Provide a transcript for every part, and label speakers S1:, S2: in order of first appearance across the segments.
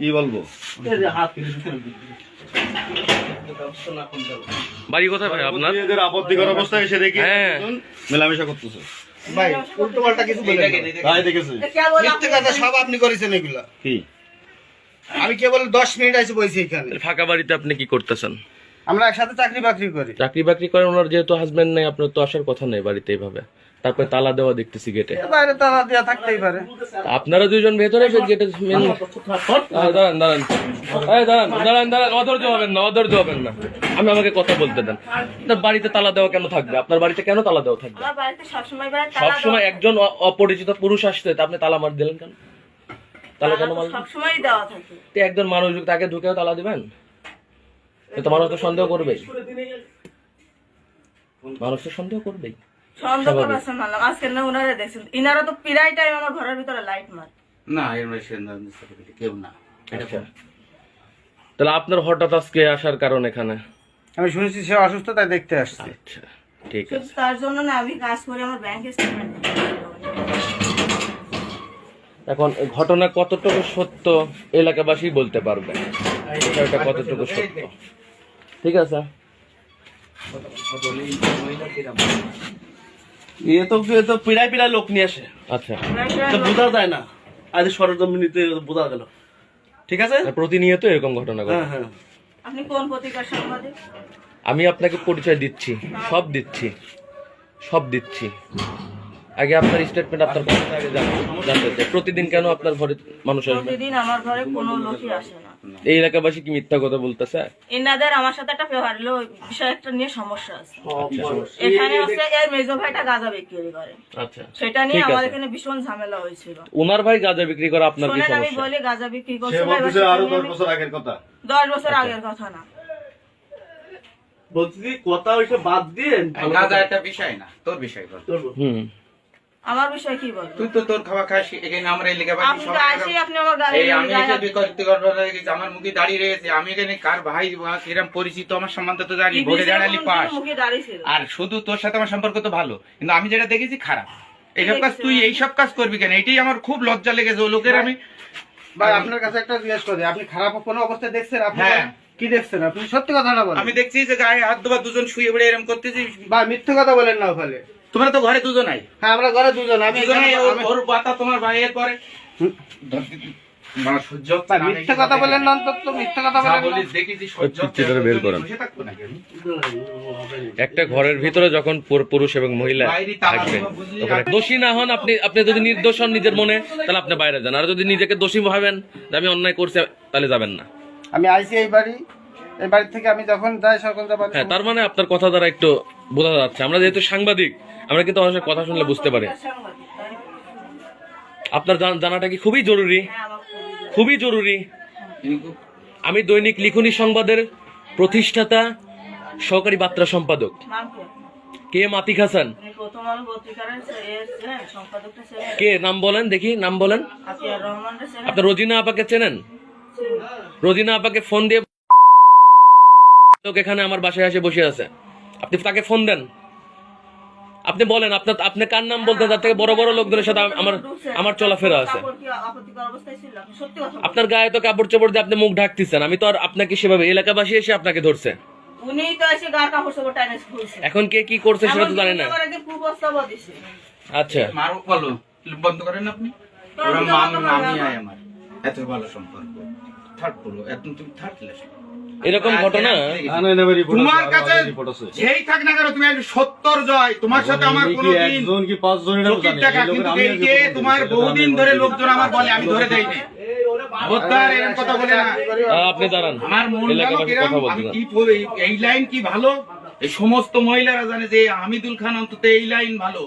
S1: কি বলব?
S2: বাড়ি কোথায় ভাই আপনার?
S1: এদের আপত্তিকর অবস্থায় এসে দেখি।
S2: হ্যাঁ।
S1: মেলামেশা করতেছে।
S3: ভাই উল্টো পাল্টা কিছু বলেন না।
S1: তাই দেখেছে।
S3: মিথ্যে কথা সব আপনি করেছেন এগুলা।
S1: কি?
S3: আমি কেবল দশ মিনিট এসে বইছি এখানে।
S2: ফাঁকা বাড়িতে আপনি কি করতেছেন?
S3: আমরা একসাথে চাকরি বাকরি করি।
S2: চাকরি বাকরি করেন ওনার যেহেতু হাজবেন্ড নেই আপনার তো আসার কথা নেই বাড়িতে এইভাবে। তারপরে তালা দেওয়া দেখতেছি গেটে
S3: বাইরে তারা দেওয়া থাকতেই পারে।
S2: আপনারা দুজন ভেতরে গেটে মেন দাঁড়ান দাঁড়ান। এই দাঁড়ান দাঁড়ান দাঁড়ান অধৈর্য হবেন না অধৈর্য হবেন না। আমি আমাকে কথা বলতে দেন। আপনার বাড়িতে তালা দেওয়া কেন থাকবে? আপনার বাড়িতে কেন তালা দেওয়া থাকবে?
S4: সবসময় তালা
S2: একজন অপরিচিত পুরুষ আসতে তা আপনি তালা মার দিলেন কেন? তালা কেন মারলেন?
S4: সবসময় দেওয়া থাকে।
S2: একজন মানুষ তাকে ঢুকেও তালা দিবেন? এ তো মানুষ তো সন্দেহ করবেই। মানুষ তো সন্দেহ করবেই।
S4: সন্দেহ করবেন মানলাম আজকে না ওনারা দেখছেন। ইনারা তো প্রায় টাইম আমার ঘরের ভিতরে লাইট মার।
S5: না মধ্যে কেউ না।
S2: আচ্ছা। তাহলে আপনার হঠাৎ আজকে আসার কারণ এখানে?
S3: আমি শুনেছি সে অসুস্থ তাই দেখতে আসছি।
S2: আচ্ছা ঠিক আছে।
S4: তার জন্য না আমি কাজ করি আমার ব্যাংক স্টেটমেন্ট
S2: এখন ঘটনা কতটুকু সত্য এলাকাবাসী বলতে পারবে? বিষয়টা কতটুকু সত্য? ঠিক আছে।
S6: এ তো তো পিড়াই পিড়াই লোক নিয়ে আসে।
S2: আচ্ছা।
S6: তো বোঝা যায় না। আজ সরজমিনিতে বোঝা গেল। ঠিক আছে?
S2: প্রতিনিয়ত এরকম ঘটনা ঘটে।
S6: হ্যাঁ হ্যাঁ।
S4: আপনি কোন পত্রিকার সাংবাদিক
S2: আমি আপনাকে পরিচয় দিচ্ছি। সব দিচ্ছি। সব দিচ্ছি। আগে আপনার স্টেটমেন্ট আপনার কথা আগে জানতে জানতে চাই। প্রতিদিন কেন আপনার ঘরে মানুষ আসবে?
S4: প্রতিদিন আমার ঘরে কোনো লোকই আসে না।
S2: এই এলাকাবাসী কি মিথ্যা কথা বলতেছে?
S4: এনাদের আমার সাথে একটা ব্যবহার হলো বিষয় একটা নিয়ে সমস্যা আছে। এখানে হচ্ছে এর মেজো ভাইটা গাঁজা বিক্রি করে।
S2: আচ্ছা
S4: সেটা নিয়ে
S2: আছে।
S4: আমাদের এখানে ভীষণ ঝামেলা হয়েছিল।
S2: ওনার ভাই গাঁজা বিক্রি করে আপনার কি
S4: শোনেন আমি বলি গাঁজা বিক্রি
S1: সে
S4: এবার
S1: বলতেছে
S4: সেটা
S1: আরও
S4: নিয়ে
S1: দশ
S4: আমি-
S1: বছর আগের কথা।
S4: দশ বছর আগের কথা না।
S6: বলছি কথা ওইসব বাদ দিয়ে
S5: গাঁজা একটা বিষয় না তোর বিষয় বল।
S6: তোর-
S2: হুম।
S4: আমার বিষয় কি বলব?
S5: তুই তো তোর খাওয়া খাস এখানে আমরা এলাকা বাড়ি
S4: আপনি আসি আপনি আমার গাড়ি
S5: এই আমি
S4: নিয়ে
S5: এসে
S4: যান।
S5: বিকল্প আমার মুখে দাঁড়িয়ে রয়েছে আমি এখানে কার ভাই কিরম পরিচিত আমার সম্বন্ধে তো জানি ভোটে দাঁড়ালি পাস।
S4: দিকে মুখে দাঁড়িয়ে ছিল?
S5: আর শুধু তোর সাথে আমার সম্পর্ক তো ভালো কিন্তু আমি যেটা দেখেছি খারাপ। এইসব কাজ তুই এইসব কাজ করবি কেন? এইটাই আমার খুব লজ্জা লেগেছে ও লোকের আমি
S3: ভাই আপনার কাছে একটা জিজ্ঞেস করি আপনি খারাপ কোনো অবস্থায় দেখছেন? আপনি
S5: হ্যাঁ।
S3: কি দেখছেন আপনি? সত্যি কথাটা বলেন।
S5: আমি দেখছি যে গায়ে হাত দুজন শুয়ে পড়ে এরকম করতেছি।
S3: বা মিথ্যে কথা বলেন না ওখানে।
S5: তোমরা তো ঘরে দুজন নাই
S3: হ্যাঁ আমরা ঘরে দুজন আমি এখানে-
S5: ওর- বাতা তোমার ভাইয়ের পরে। আমার সহ্য হচ্ছে
S3: ভাই,
S5: না,
S3: মিথ্যে কথা বলেন না অন্তত মিথ্যে কথা বলেন
S5: দেখেছি সহ্য
S2: বের করেন।
S5: বসে থাকব নাকি? আমি?
S2: একটা ঘরের ভিতরে যখন পুরুষ এবং মহিলা দোষী না হন আপনি আপনি যদি নির্দোষ হন নিজের মনে তাহলে আপনি বাইরে যান। আর যদি নিজেকে দোষী ভাবেন যে আমি অন্যায় করছি তাহলে যাবেন না।
S3: আমি আইসি এই বাড়ি এই বাড়ি থেকে আমি যখন যাই সকল যাবার
S2: হ্যাঁ তার মানে আপনার কথা দ্বারা একটু বোঝা যাচ্ছে। আমরা যেহেতু সাংবাদিক আমরা কিন্তু মানুষের কথা শুনলে বুঝতে পারি? আপনার জানাটা কি খুবই জরুরি?
S4: হ্যাঁ, খুবই
S2: খুবই জরুরি। আমি দৈনিক লিখনী সংবাদের প্রতিষ্ঠাতা সহকারী বার্তা সম্পাদক।
S4: নাম কি?
S2: মাতিক হাসান? কে? নাম বলেন দেখি নাম বলেন? আপনার রোজিনা আপাকে চেনেন? রোজিনা আপাকে ফোন দিয়ে লোক এখানে আমার বাসায় এসে বসে আছে। আপনি তাকে ফোন দেন। আপনি বলেন আপনার আপনি কার নাম বলতে তার থেকে বড় বড় লোকদের সাথে আমার আমার চলাফেরা আছে।
S4: কাপড় কি আপত্তিকর অবস্থায় ছিল? আপনি সত্যি কথা বলুন।
S2: আপনার গায়ে তো কাপড় চোপড় দিয়ে আপনি মুখ ঢাকতেছেন। আমি তো আর আপনাকে সেভাবে এলাকাবাসী এসে আপনাকে ধরছে।
S4: উনিই তো এসে গার কাপড় চোপড় টাইনে খুলছে।
S2: এখন কে কি করছে সেটা তো জানি না। আচ্ছা।
S5: মারো বলো বন্ধ করেন আপনি? ওরা
S4: বন্ধ
S5: মাম
S4: করব
S5: আয় আমার। এত ভালো সম্পর্ক। থার্ড একদম তুমি থার্ড ক্লাস
S2: এরকম ঘটনা?
S1: না, না, না, রিপোর্ট আছে,
S5: তোমার কাছে
S1: আগের রিপোর্ট আছে।
S5: যেই থাক না কেন তুমি সত্তর জয় তোমার সাথে আমার
S1: এমনি কি
S5: কোনো দিন
S1: একজন কি পাঁচজন এটাও
S5: চোখের
S1: জানি।
S5: টাকা কিন্তু
S1: আমি
S5: এই
S1: আজকে
S5: যে
S1: প্রথম
S5: তোমার বহুদিন ধরে লোকজন আমার বলে আমি ধরে দেই না কথা বলে না।
S2: আপনি দাঁড়ান
S5: আমার মন এই লাইন কি ভালো? এই সমস্ত মহিলারা জানে যে হামিদুল খান অন্তত এই লাইন ভালো।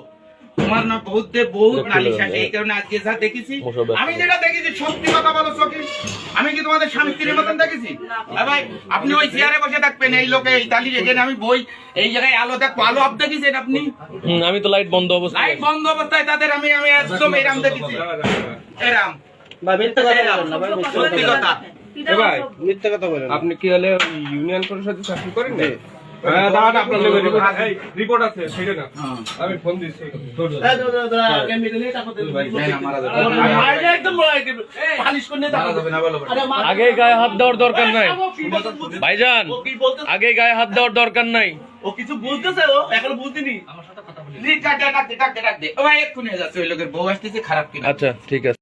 S5: তোমার না বহুত দে বহুত নালিশ আছে এই কারণে আজকে যা দেখেছি আমি যেটা দেখেছি সত্যি কথা বলো সখী আমি কি তোমাদের স্বামী স্ত্রীর মতন দেখেছি? ভাই আপনি ওই চেয়ারে বসে থাকবেন এই লোকে এই তালি এখানে আমি বই এই জায়গায় আলো দেখব আলো আপ দেখেছেন আপনি?
S2: আমি তো লাইট বন্ধ অবস্থা
S5: লাইট বন্ধ অবস্থায় তাদের আমি আমি একদম এরাম দেখেছি। এরাম।
S3: বা মিথ্যে কথা বলেন না ভাই মিথ্যে কথা
S5: সত্যি কথা
S4: কি
S7: ভাই,
S3: মিথ্যে কথা বলেন
S7: আপনি কি হলে ইউনিয়ন পরিষদে চাকরি করেন রিপোর্ট আছে। সেটা না। আমি ফোন দিচ্ছি।
S6: আগে
S5: বলো, বলো।
S2: গায়ে হাত দেওয়ার দরকার নাই। ভাইজান
S6: ও কি বলতেছে?
S2: আগে গায়ে হাত দেওয়ার দরকার নাই।
S6: ও কিছু বুঝতেছে ও? এখনও বুঝিনি।
S5: ডাক দে, ডাক দে, ডাক দে, ডাক দে। ও ভাই, এক্ষুনি যাচ্ছে, ওই লোকের বউ আসতেছে, খারাপ কিনা।
S2: আচ্ছা ঠিক আছে।